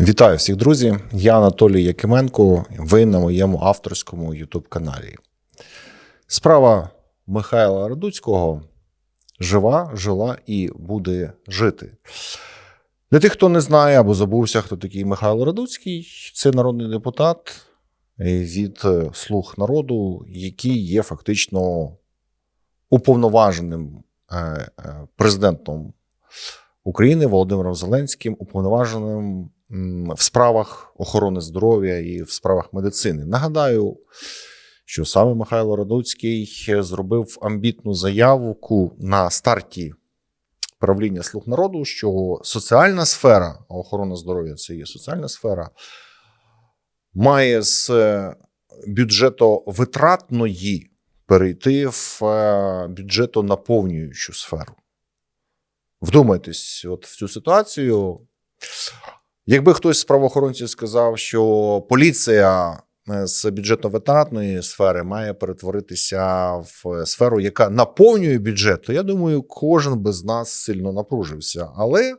Вітаю всіх, друзі! Я Анатолій Якименко. Ви на моєму авторському youtube каналі. Справа Михайла Радуцького жива, жила і буде жити. Для тих, хто не знає або забувся, хто такий Михайло Радуцький, це народний депутат від Слуг народу, який є фактично уповноваженим е, е, президентом України Володимиром Зеленським, уповноваженим в справах охорони здоров'я і в справах медицини. Нагадаю, що саме Михайло Радуцький зробив амбітну заявку на старті правління слуг народу, що соціальна сфера, а охорона здоров'я це є соціальна сфера, має з е, бюджетовитратної перейти в е, бюджетонаповнюючу сферу. Вдумайтесь, от в цю ситуацію. Якби хтось з правоохоронців сказав, що поліція е, з бюджетно-витратної сфери має перетворитися в сферу, яка наповнює бюджет, то я думаю, кожен би з нас сильно напружився. Але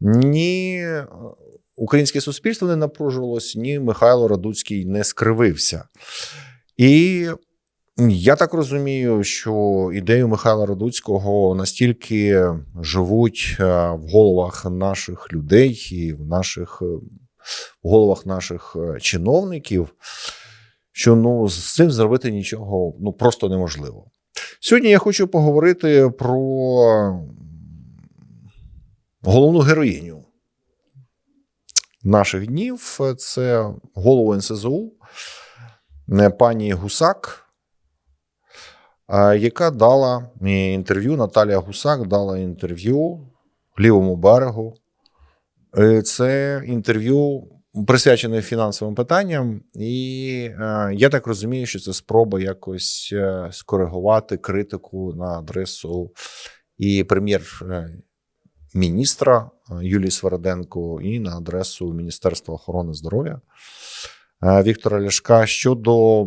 ні українське суспільство не напружувалось, ні Михайло Радуцький не скривився. І я так розумію, що ідею Михайла Радуцького настільки живуть е, в головах наших людей і в наших е, в головах наших е, чиновників, що ну з цим зробити нічого ну просто неможливо. Сьогодні я хочу поговорити про головну героїню наших днів. Це голову НСЗУ, пані Гусак яка дала інтерв'ю. Наталія Гусак дала інтерв'ю лівому берегу. Е, Це інтерв'ю присвячене фінансовим питанням, і е, я так розумію, що це спроба якось е, скоригувати критику на адресу і прем'єр-міністра Юлії Сверденко, і на адресу Міністерства охорони здоров'я Віктора Ляшка щодо.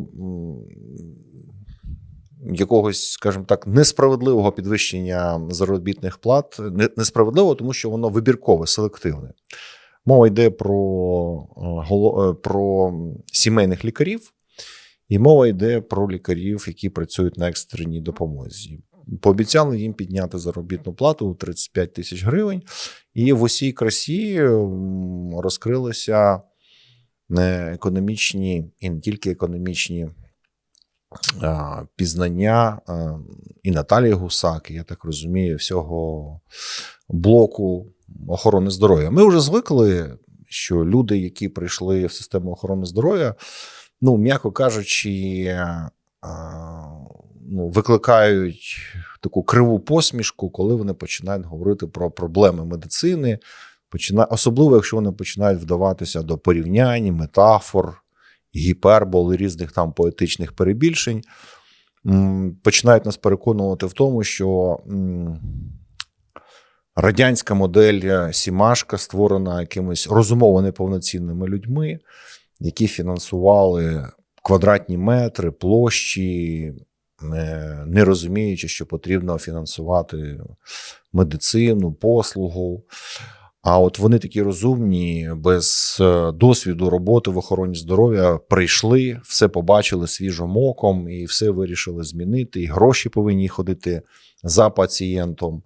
Якогось, скажімо так, несправедливого підвищення заробітних плат. Не- Несправедливо, тому що воно вибіркове, селективне. Мова йде про, е, е, про сімейних лікарів, і мова йде про лікарів, які працюють на екстреній допомозі. Пообіцяли їм підняти заробітну плату у 35 тисяч гривень, і в усій красі розкрилися економічні і не тільки економічні пізнання і Наталії Гусак, і, я так розумію, всього блоку охорони здоров'я. Ми вже звикли, що люди, які прийшли в систему охорони здоров'я, ну, м'яко кажучи, ну, викликають таку криву посмішку, коли вони починають говорити про проблеми медицини. Почина... Особливо, якщо вони починають вдаватися до порівнянь, метафор, гіпербол і різних там поетичних перебільшень, починають нас переконувати в тому, що радянська модель е, Сімашка створена якимись розумово неповноцінними людьми, які фінансували квадратні метри, площі, е, не розуміючи, що потрібно фінансувати медицину, послугу. А от вони такі розумні, без е, досвіду роботи в охороні здоров'я прийшли, все побачили свіжим оком і все вирішили змінити. І гроші повинні ходити за пацієнтом.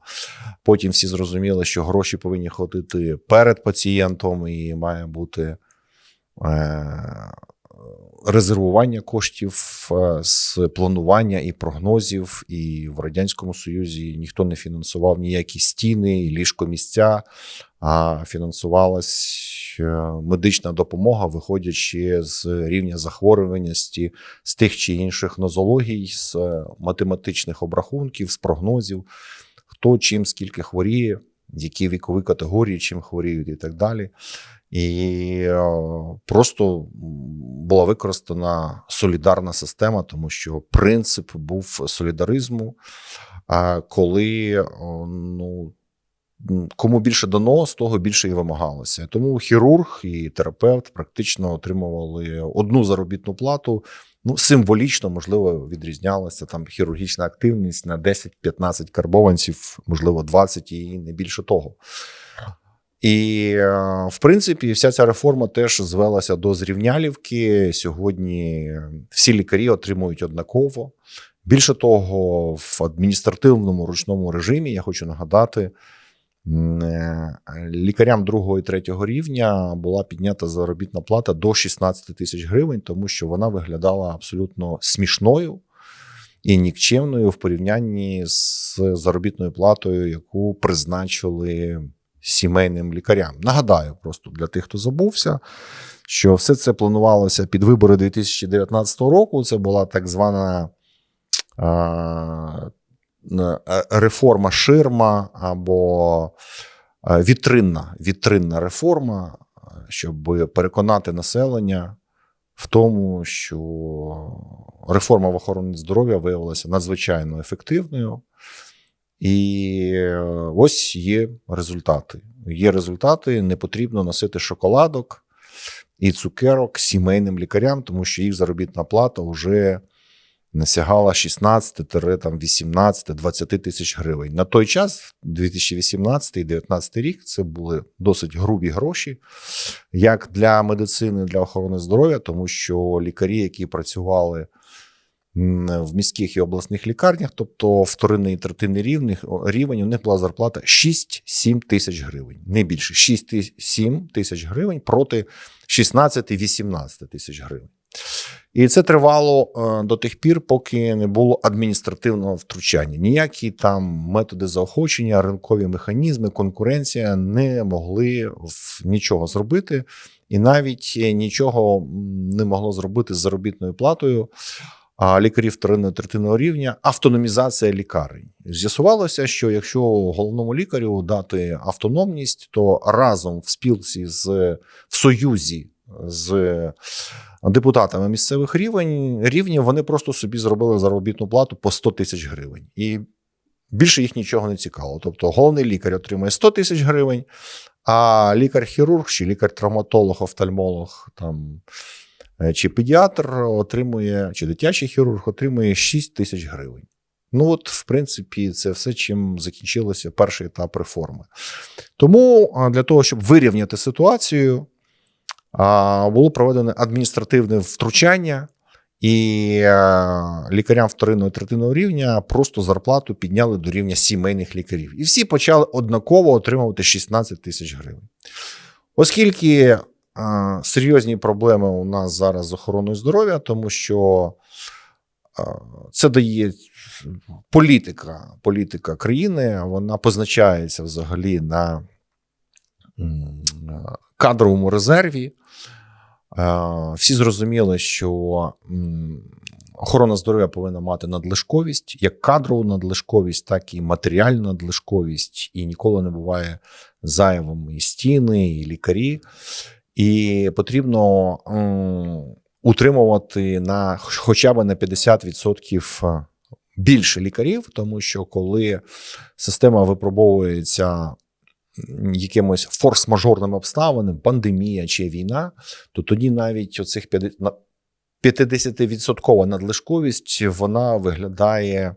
Потім всі зрозуміли, що гроші повинні ходити перед пацієнтом, і має бути е, резервування коштів е, з планування і прогнозів. І в Радянському Союзі ніхто не фінансував ніякі стіни, і ліжкомісця а фінансувалась е, медична допомога, виходячи з рівня захворюваності, з тих чи інших нозологій, з математичних обрахунків, з прогнозів, хто чим скільки хворіє, які вікові категорії, чим хворіють, і так далі. І е, просто була використана солідарна система, тому що принцип був солідаризму, коли ну, кому більше дано, з того більше і вимагалося. Тому хірург і терапевт практично отримували одну заробітну плату. Ну, символічно, можливо, відрізнялася там хірургічна активність на 10-15 карбованців, можливо, 20 і не більше того. І, е, в принципі, вся ця реформа теж звелася до зрівнялівки. Сьогодні всі лікарі отримують однаково. Більше того, в адміністративному ручному режимі я хочу нагадати, лікарям другого і третього рівня була піднята заробітна плата до 16 тисяч гривень, тому що вона виглядала абсолютно смішною і нікчемною в порівнянні з заробітною платою, яку призначили сімейним лікарям. Нагадаю, просто для тих, хто забувся, що все це планувалося під вибори 2019 року. Це була так звана е, реформа ширма або е, вітринна, вітринна реформа, е, щоб переконати населення в тому, що реформа в охороні здоров'я виявилася надзвичайно ефективною. І е, ось є результати. Є результати, не потрібно носити шоколадок і цукерок сімейним лікарям, тому що їх заробітна плата вже не сягала 16-18-20 тисяч гривень. На той час, 2018-2019 рік, це були досить грубі гроші, як для медицини, для охорони здоров'я, тому що лікарі, які працювали в міських і обласних лікарнях, тобто вторинний і третинний рівень, рівень, у них була зарплата 6-7 тисяч гривень, не більше 6-7 тисяч гривень проти 16-18 тисяч гривень. І це тривало е, до тих пір, поки не було адміністративного втручання. Ніякі там методи заохочення, ринкові механізми, конкуренція не могли нічого зробити, і навіть нічого не могло зробити з заробітною платою. Лікарів вторинного третинного рівня автономізація лікарень. З'ясувалося, що якщо головному лікарю дати автономність, то разом в спілці з в союзі з депутатами місцевих рівень, рівнів вони просто собі зробили заробітну плату по 100 тисяч гривень. І більше їх нічого не цікаво. Тобто головний лікар отримує 100 тисяч гривень, а лікар-хірург чи лікар-травматолог, офтальмолог там, е, чи педіатр отримує, чи дитячий хірург отримує 6 тисяч гривень. Ну, от, в принципі, це все, чим закінчилося перший етап реформи. Тому для того, щоб вирівняти ситуацію, було проведено адміністративне втручання, і е, лікарям вторинного і третинного рівня просто зарплату підняли до рівня сімейних лікарів. І всі почали однаково отримувати 16 тисяч гривень. Оскільки е, серйозні проблеми у нас зараз з охороною здоров'я, тому що е, це дає політика, політика країни, вона позначається взагалі на кадровому резерві. Е, Всі зрозуміли, що охорона здоров'я повинна мати надлишковість, як кадрову надлишковість, так і матеріальну надлишковість, і ніколи не буває зайвим і стіни, і лікарі. І потрібно утримувати на хоча б на 50% більше лікарів, тому що коли система випробовується якимось форс-мажорними обставинами, пандемія чи війна, то тоді навіть оцих 50 на- 50% надлишковість вона виглядає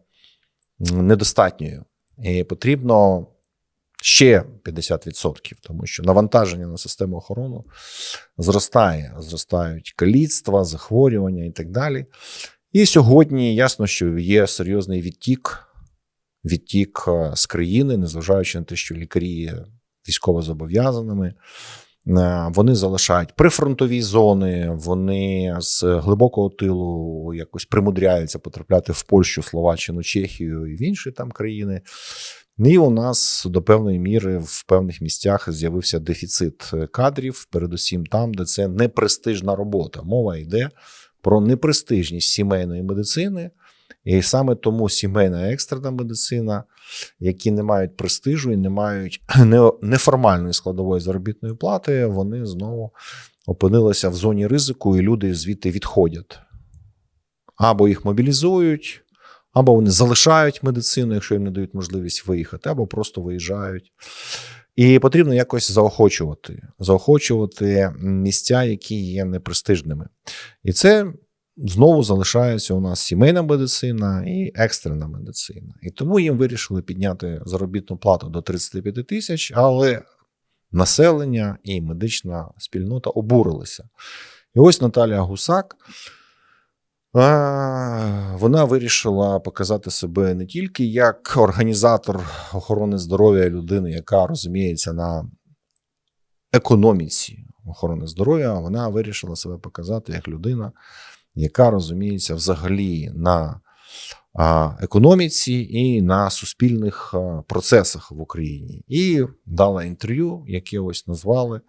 недостатньою. І потрібно ще 50%, тому що навантаження на систему охорони зростає, зростають каліцтва, захворювання і так далі. І сьогодні ясно, що є серйозний відтік, відтік е, з країни, незважаючи на те, що лікарі є військово зобов'язаними. Е, Вони залишають прифронтові зони, вони з глибокого тилу якось примудряються потрапляти в Польщу, Словаччину, Чехію і в інші там країни. І у нас до певної міри в певних місцях з'явився дефіцит кадрів, передусім там, де це непрестижна робота. Мова йде про непрестижність сімейної медицини, і саме тому сімейна екстрена медицина, які не мають престижу і не мають неформальної складової заробітної плати, вони знову опинилися в зоні ризику, і люди звідти відходять. Або їх мобілізують, або вони залишають медицину, якщо їм не дають можливість виїхати, або просто виїжджають. І потрібно якось заохочувати, заохочувати місця, які є непрестижними. І це знову залишається у нас сімейна медицина і екстрена медицина. І тому їм вирішили підняти заробітну плату до 35 тисяч, але населення і медична спільнота обурилися. І ось Наталія Гусак. Вона вирішила показати себе не тільки як організатор охорони здоров'я людини, яка розуміється на економіці охорони здоров'я, вона вирішила себе показати як людина, яка розуміється взагалі на економіці і на суспільних процесах в Україні. І дала інтерв'ю, яке ось назвали.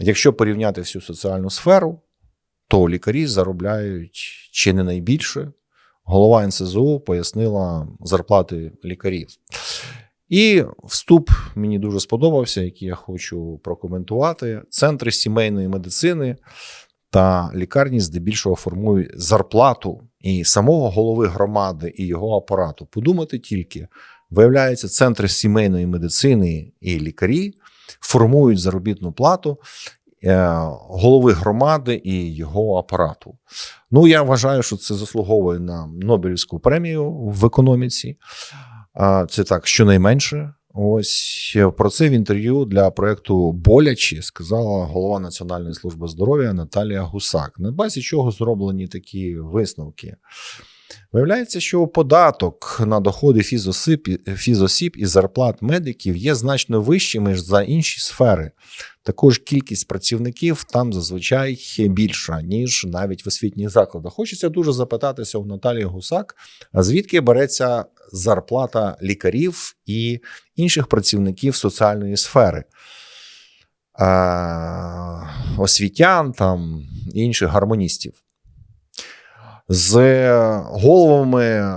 Якщо порівняти всю соціальну сферу, то лікарі заробляють чи не найбільше. Голова НСЗУ пояснила зарплати лікарів. І вступ мені дуже сподобався, який я хочу прокоментувати. Центри сімейної медицини та лікарні здебільшого формують зарплату і самого голови громади, і його апарату. Подумати тільки, виявляється, центри сімейної медицини і лікарі формують заробітну плату е, голови громади і його апарату. Ну, я вважаю, що це заслуговує на Нобелівську премію в економіці. Це так, щонайменше. Ось про це в інтерв'ю для проекту Болячі сказала голова Національної служби здоров'я Наталія Гусак. На базі чого зроблені такі висновки? Виявляється, що податок на доходи фізосіб, і зарплат медиків є значно вищим ніж за інші сфери. Також кількість працівників там зазвичай більша, ніж навіть в освітніх закладах. Хочеться дуже запитатися у Наталії Гусак, а звідки береться зарплата лікарів і інших працівників соціальної сфери. Освітян там інших гармоністів. З головами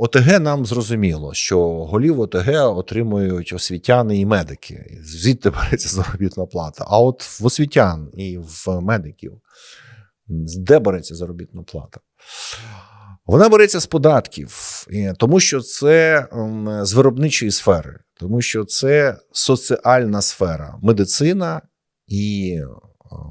ОТГ нам зрозуміло, що голів ОТГ отримують освітяни і медики. Звідти береться заробітна плата. А от в освітян і в медиків де береться заробітна плата? Вона береться з податків, тому що це з виробничої сфери, тому що це соціальна сфера, медицина і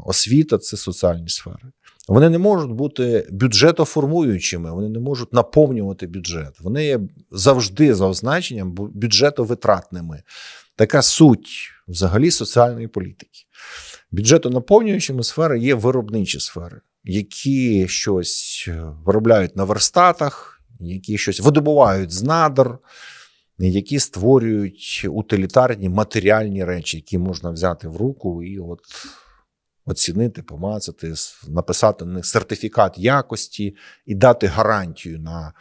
освіта це соціальні сфери. Вони не можуть бути бюджетоформуючими, вони не можуть наповнювати бюджет. Вони є завжди за означенням бюджетовитратними. Така суть взагалі соціальної політики. Бюджетонаповнюючими сфери є виробничі сфери, які щось виробляють на верстатах, які щось видобувають з надр, які створюють утилітарні матеріальні речі, які можна взяти в руку і от оцінити, помацати, написати на них сертифікат якості і дати гарантію на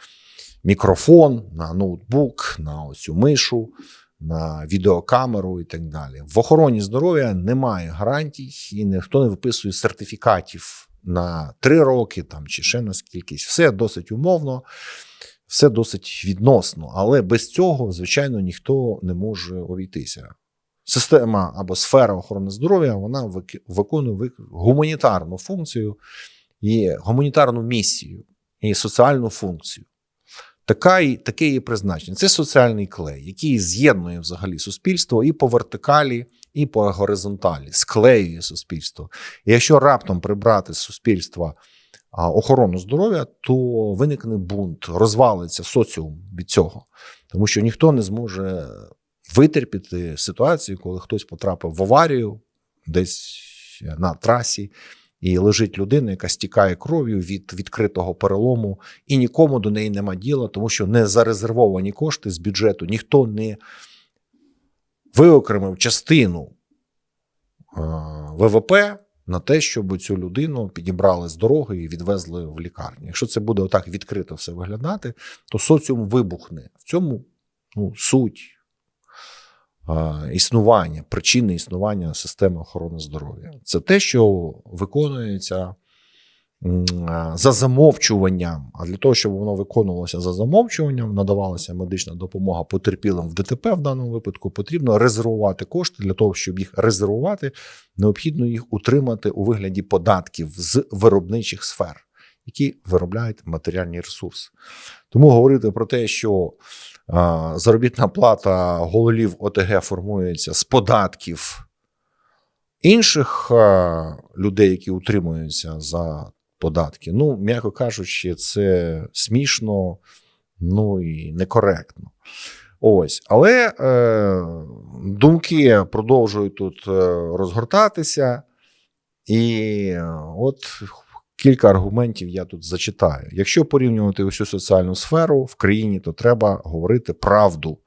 мікрофон, на ноутбук, на оцю мишу, на відеокамеру і так далі. В охороні здоров'я немає гарантій, і ніхто не виписує сертифікатів на три роки там чи ще на скількись. Все досить умовно. Все досить відносно, але без цього, звичайно, ніхто не може обійтися система або сфера охорони здоров'я вона виконує гуманітарну функцію і гуманітарну місію і соціальну функцію. Така, Таке її призначення. Це соціальний клей, який з'єднує взагалі суспільство і по вертикалі, і по горизонталі, склеює суспільство. І якщо раптом прибрати з суспільства охорону здоров'я, то виникне бунт, розвалиться соціум від цього, тому що ніхто не зможе витерпіти ситуацію, коли хтось потрапив в аварію десь на трасі, і лежить людина, яка стікає кров'ю від відкритого перелому, і нікому до неї нема діла, тому що не зарезервовані кошти з бюджету, ніхто не виокремив частину ВВП. На те, щоб цю людину підібрали з дороги і відвезли в лікарню. Якщо це буде отак відкрито все виглядати, то соціум вибухне. В цьому ну, суть існування, причини існування системи охорони здоров'я. Це те, що виконується за замовчуванням. А для того, щоб воно виконувалося за замовчуванням, надавалася медична допомога потерпілим в ДТП в даному випадку, потрібно резервувати кошти. Для того, щоб їх резервувати, необхідно їх утримати у вигляді податків з виробничих сфер, які виробляють матеріальні ресурси. Тому говорити про те, що заробітна плата голів ОТГ формується з податків інших людей, які утримуються за податки. Ну, м'яко кажучи, це смішно, ну і некоректно. Ось, але е, думки продовжують тут е, розгортатися. І е, от кілька аргументів я тут зачитаю. Якщо порівнювати усю соціальну сферу в країні, то треба говорити правду.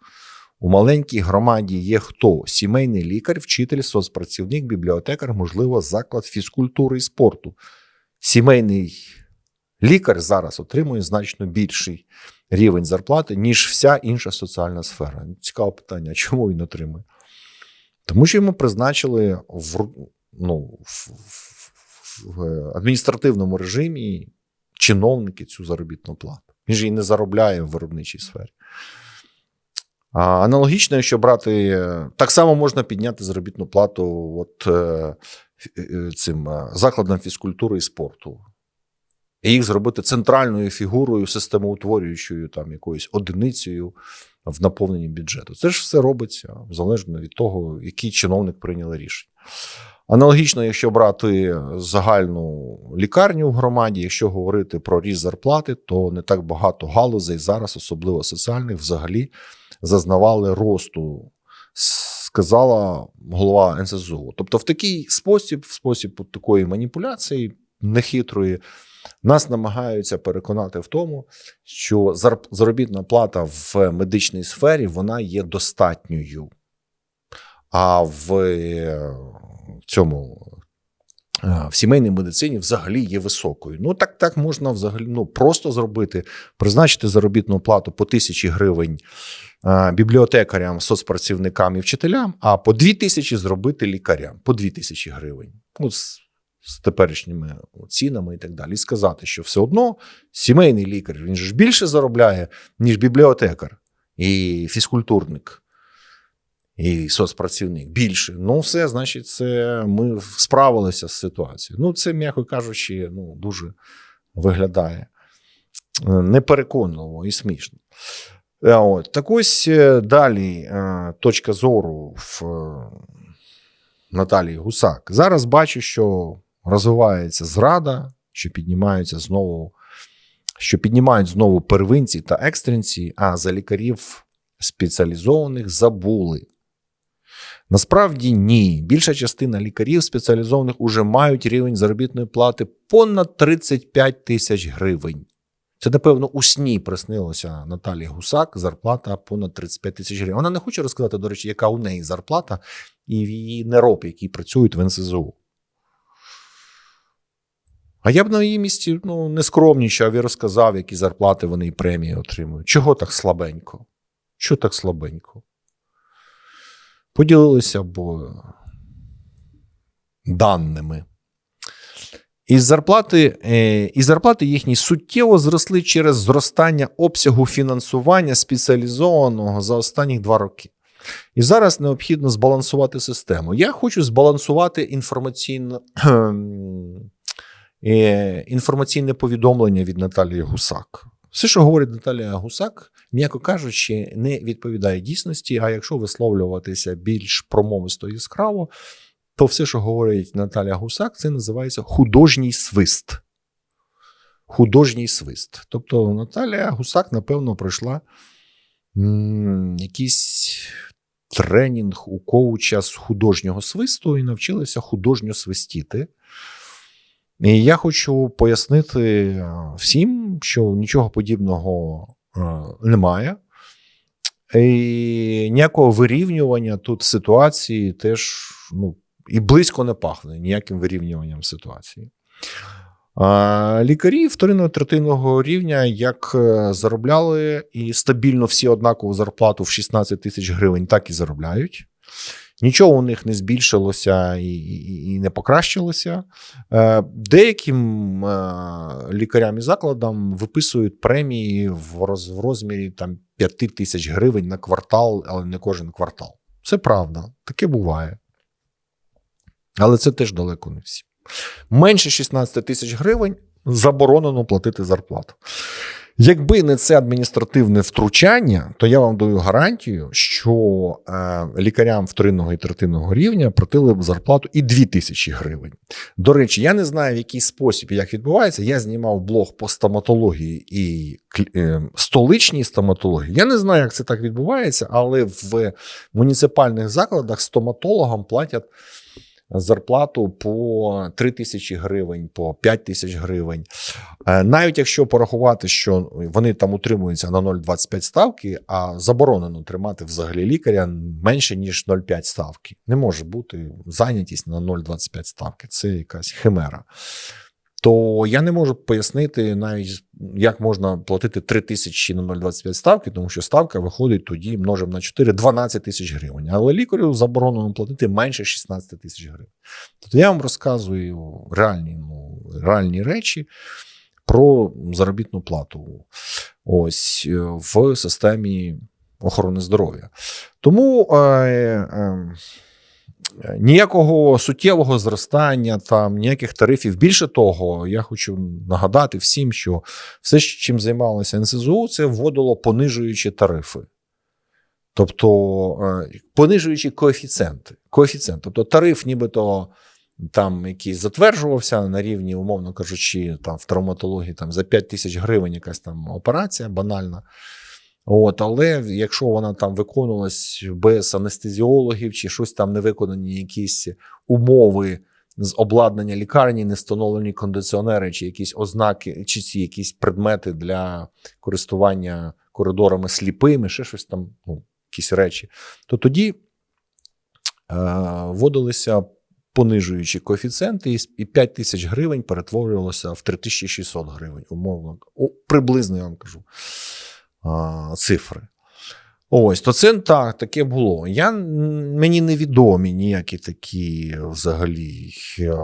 У маленькій громаді є хто? Сімейний лікар, вчитель, соцпрацівник, бібліотекар, можливо, заклад фізкультури і спорту. Сімейний лікар зараз отримує значно більший рівень зарплати, ніж вся інша соціальна сфера. Цікаве питання, чому він отримує? Тому що йому призначили в, ну, в, в, адміністративному режимі чиновники цю заробітну плату. Він же її не заробляє в виробничій сфері. Аналогічно, якщо брати, е, так само можна підняти заробітну плату от, е, е, цим закладам фізкультури і спорту. І їх зробити центральною фігурою, системоутворюючою там якоюсь одиницею в наповненні бюджету. Це ж все робиться залежно від того, який чиновник прийняли рішення. Аналогічно, якщо брати загальну лікарню в громаді, якщо говорити про ріст зарплати, то не так багато галузей зараз, особливо соціальних, взагалі зазнавали росту, сказала голова НСЗУ. Тобто, в такий спосіб, в спосіб такої маніпуляції нехитрої, нас намагаються переконати в тому, що зар- заробітна плата в медичній сфері вона є достатньою. А в цьому е, в сімейній медицині взагалі є високою. Ну так так можна взагалі ну, просто зробити, призначити заробітну плату по тисячі гривень е, бібліотекарям, соцпрацівникам і вчителям, а по дві тисячі зробити лікарям по дві тисячі гривень. Ну, з, теперішніми цінами і так далі. І сказати, що все одно сімейний лікар він ж більше заробляє, ніж бібліотекар і фізкультурник. І соцпрацівник більше. Ну, все, значить, це ми справилися з ситуацією. Ну, це, м'яко кажучи, ну, дуже виглядає е, непереконливо і смішно. Е, От. Так ось е, далі точка зору в Наталії Гусак. Зараз бачу, що розвивається зрада, що піднімаються знову, що піднімають знову первинці та екстренці, а за лікарів спеціалізованих забули. Насправді ні. Більша частина лікарів спеціалізованих уже мають рівень заробітної плати понад 35 тисяч гривень. Це, напевно, у сні приснилося Наталії Гусак, зарплата понад 35 тисяч гривень. Вона не хоче розказати, до речі, яка у неї зарплата і в її нероб, які працюють в НСЗУ. А я б на її місці ну, не скромнічав і розказав, які зарплати вони і премії отримують. Чого так слабенько? Що так слабенько? Поділилися бо даними. Із зарплати, е, і зарплати їхні суттєво зросли через зростання обсягу фінансування спеціалізованого за останні два роки. І зараз необхідно збалансувати систему. Я хочу збалансувати інформаційно, е, інформаційне повідомлення від Наталії Гусак. Все, що говорить Наталія Гусак, м'яко кажучи, не відповідає дійсності. А якщо висловлюватися більш промовисто яскраво, то все, що говорить Наталія Гусак, це називається художній свист. Художній свист. Тобто Наталія Гусак, напевно, пройшла якийсь тренінг у коуча з художнього свисту і навчилася художньо свистіти. І я хочу пояснити всім, що нічого подібного немає. І ніякого вирівнювання тут ситуації теж ну, і близько не пахне ніяким вирівнюванням ситуації. Лікарі вторинного третинного рівня як е, заробляли і стабільно всі однакову зарплату в 16 тисяч гривень, так і заробляють. Нічого у них не збільшилося і, і, і не покращилося. Е, Деяким е, лікарям і закладам виписують премії в, роз, в розмірі там, 5 тисяч гривень на квартал, але не кожен квартал. Це правда, таке буває. Але це теж далеко не всі. Менше 16 тисяч гривень заборонено платити зарплату. Якби не це адміністративне втручання, то я вам даю гарантію, що е, лікарям вторинного і третинного рівня платили б зарплату і 2 тисячі гривень. До речі, я не знаю, в який спосіб як відбувається. Я знімав блог по стоматології і е, столичній стоматології. Я не знаю, як це так відбувається, але в муніципальних закладах стоматологам платять зарплату по 3 тисячі гривень, по 5 тисяч гривень. Е, Навіть якщо порахувати, що вони там утримуються на 0,25 ставки, а заборонено тримати взагалі лікаря менше ніж 0,5 ставки. Не може бути зайнятість на 0,25 ставки. Це якась химера. То я не можу пояснити навіть, як можна платити 3 тисячі на 0,25 ставки, тому що ставка виходить тоді множимо на 4 12 тисяч гривень. Але лікарю заборонено платити менше 16 тисяч гривень. Тобто я вам розказую реальні, ну, реальні речі про заробітну плату ось е, в системі охорони здоров'я. Тому е, е, ніякого суттєвого зростання, там ніяких тарифів. Більше того, я хочу нагадати всім, що все, чим займалося НСЗУ, це вводило понижуючі тарифи. Тобто е, понижуючі коефіцієнти. Коефіцієнт. Тобто тариф, нібито там якийсь затверджувався на рівні, умовно кажучи, там в травматології там, за 5 тисяч гривень якась там операція банальна. От, але якщо вона там виконувалась без анестезіологів чи щось там не виконані якісь умови з обладнання лікарні, не встановлені кондиціонери, чи якісь ознаки, чи ці якісь предмети для користування коридорами сліпими, ще щось там, ну, якісь речі, то тоді е, вводилися понижуючі коефіцієнти, і с- 5 тисяч гривень перетворювалося в 3600 гривень, умовно. О, приблизно я вам кажу цифри. Ось, то це так, таке було. Я, мені невідомі ніякі такі взагалі е,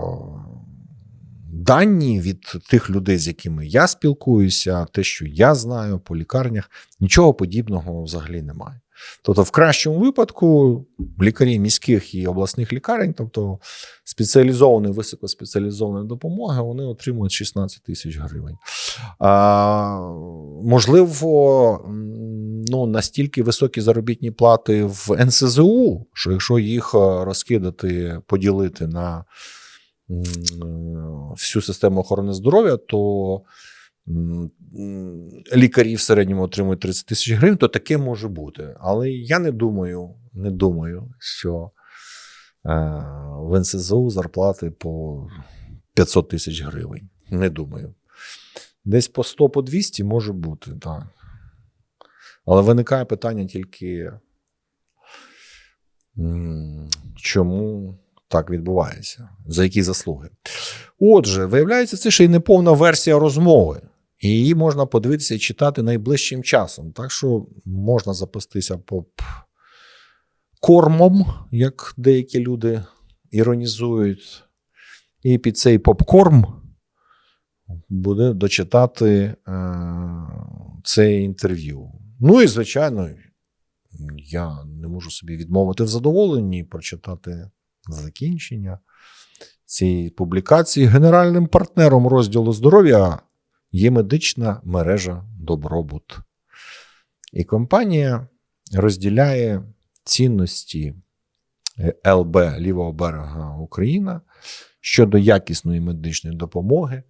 дані від тих людей, з якими я спілкуюся, те, що я знаю по лікарнях, нічого подібного взагалі немає. Тобто, в кращому випадку лікарі міських і обласних лікарень, тобто спеціалізованої, високоспеціалізованої допомоги, вони отримують 16 тисяч гривень. А, можливо, ну, настільки високі заробітні плати в НСЗУ, що якщо їх е, розкидати, поділити на всю систему охорони здоров'я, то лікарі в середньому отримують 30 тисяч гривень, то таке може бути. Але я не думаю, не думаю, що е, в НСЗУ зарплати по 500 тисяч гривень. Не думаю. Десь по 100 по 200 може бути, так. Але виникає питання тільки, чому так відбувається, за які заслуги. Отже, виявляється, це ще й не повна версія розмови. І її можна подивитися і читати найближчим часом. Так що можна запастися поп кормом, як деякі люди іронізують. І під цей попкорм буде дочитати е, це інтерв'ю. Ну і, звичайно, я не можу собі відмовити в задоволенні прочитати закінчення цієї публікації. Генеральним партнером розділу здоров'я є медична мережа Добробут. І компанія розділяє цінності е, ЛБ Лівого берега Україна щодо якісної медичної допомоги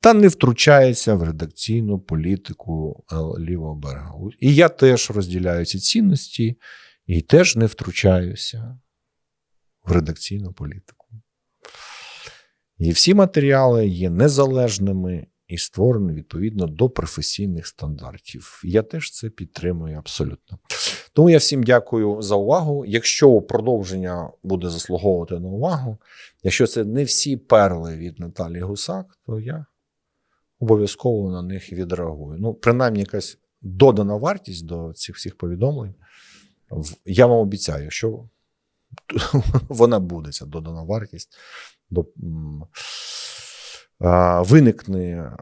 та не втручається в редакційну політику лівого берега. І я теж розділяю ці цінності і теж не втручаюся в редакційну політику. І всі матеріали є незалежними і створені відповідно до професійних стандартів. Я теж це підтримую абсолютно. Тому я всім дякую за увагу. Якщо продовження буде заслуговувати на увагу, якщо це не всі перли від Наталії Гусак, то я обов'язково на них відреагую. Ну, принаймні, якась додана вартість до цих всіх повідомлень. Я вам обіцяю, що вона буде, ця додана вартість, до, виникне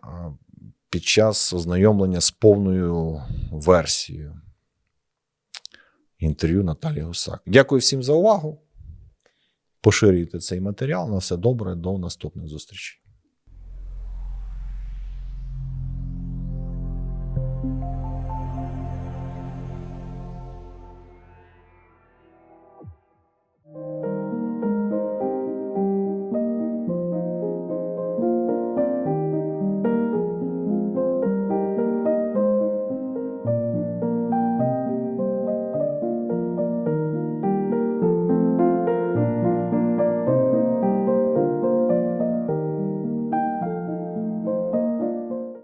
під час ознайомлення з повною версією інтерв'ю Наталії Гусак. Дякую всім за увагу. Поширюйте цей матеріал. На все добре. До наступних зустрічей.